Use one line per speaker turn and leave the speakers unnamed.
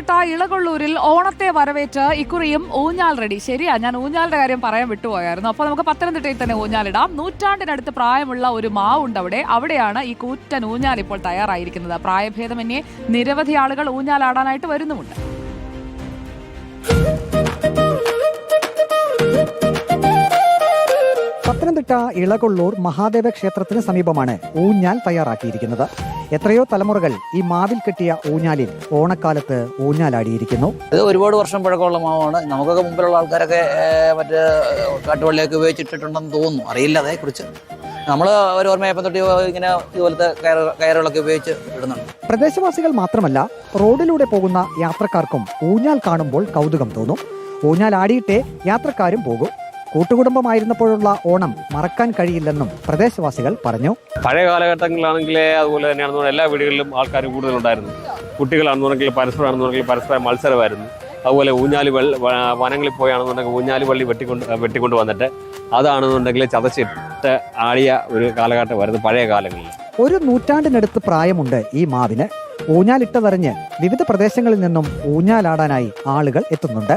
പത്തനംതിട്ട ഇളകൊള്ളൂരിൽ ഓണത്തെ വരവേറ്റ് ഇക്കുറിയും ഊഞ്ഞാൽ റെഡി. ശരിയാ ഞാൻ ഊഞ്ഞാലിന്റെ കാര്യം പറയാൻ വിട്ടുപോയായിരുന്നു. അപ്പോൾ നമുക്ക് പത്തനംതിട്ടയിൽ തന്നെ ഊഞ്ഞാലിടാം നൂറ്റാണ്ടിനടുത്ത് പ്രായമുള്ള ഒരു മാവുണ്ട് അവിടെ. അവിടെയാണ് ഈ കൂറ്റൻ ഊഞ്ഞാൽ ഇപ്പോൾ തയ്യാറായിരിക്കുന്നത്. പ്രായഭേദമന്യേ നിരവധി ആളുകൾ ഊഞ്ഞാലാടാനായിട്ട് വരുന്നുമുണ്ട്.
പത്തനംതിട്ട ഇളകൊള്ളൂർ മഹാദേവ ക്ഷേത്രത്തിന് സമീപമാണ് ഊഞ്ഞാൽ തയ്യാറാക്കിയിരിക്കുന്നത്. എത്രയോ തലമുറകൾ ഈ മാവിൽ കെട്ടിയ ഊഞ്ഞാലിൽ ഓണക്കാലത്ത് ഊഞ്ഞാലാടിയിരിക്കുന്നു.
ഇത് ഒരുപാട് വർഷം പഴക്കമുള്ള മാവാണ്. നമുക്കൊക്കെ മുമ്പിലുള്ള ആൾക്കാരൊക്കെ മറ്റേ കാട്ടുവള്ളിയൊക്കെ ഉപയോഗിച്ചിട്ടുണ്ടെന്ന് തോന്നുന്നു. അറിയില്ല അതേക്കുറിച്ച്. നമ്മൾ ഒരു ഓർമ്മയപ്പം തൊട്ട് ഇങ്ങനെ ഇതുപോലത്തെ കയറുകളൊക്കെ ഉപയോഗിച്ച് ഇടുന്നുണ്ട്.
പ്രദേശവാസികൾ മാത്രമല്ല റോഡിലൂടെ പോകുന്ന യാത്രക്കാർക്കും ഊഞ്ഞാൽ കാണുമ്പോൾ കൗതുകം തോന്നും. ഊഞ്ഞാൽ ആടിയിട്ടേ യാത്രക്കാരും പോകും. കൂട്ടുകുടുംബമായിരുന്നപ്പോഴുള്ള ഓണം മറക്കാൻ കഴിയില്ലെന്നും പ്രദേശവാസികൾ പറഞ്ഞു.
പഴയ കാലഘട്ടങ്ങളിലാണെങ്കിൽ അതുപോലെ തന്നെയാണെന്ന് എല്ലാ വീടുകളിലും ആൾക്കാർ കൂടുതലുണ്ടായിരുന്നു. കുട്ടികളാണെന്നുണ്ടെങ്കിൽ പരസ്പരമാണെന്നുണ്ടെങ്കിൽ പരസ്പരം മത്സരമായിരുന്നു. അതുപോലെ ഊഞ്ഞാലി വെള്ള വനങ്ങളിൽ പോയാണെന്നുണ്ടെങ്കിൽ ഊഞ്ഞാലി വള്ളി വെട്ടിക്കൊണ്ട് വെട്ടിക്കൊണ്ട് വന്നിട്ട് അതാണെന്നുണ്ടെങ്കിൽ ചതച്ചിട്ട് ആടിയ ഒരു കാലഘട്ടമായിരുന്നു പഴയ കാലങ്ങളിൽ.
ഒരു നൂറ്റാണ്ടിനടുത്ത് പ്രായമുണ്ട് ഈ മാവിന്. ഊഞ്ഞാലിട്ടതറിഞ്ഞ് വിവിധ പ്രദേശങ്ങളിൽ നിന്നും ഊഞ്ഞാലാടാനായി ആളുകൾ എത്തുന്നുണ്ട്.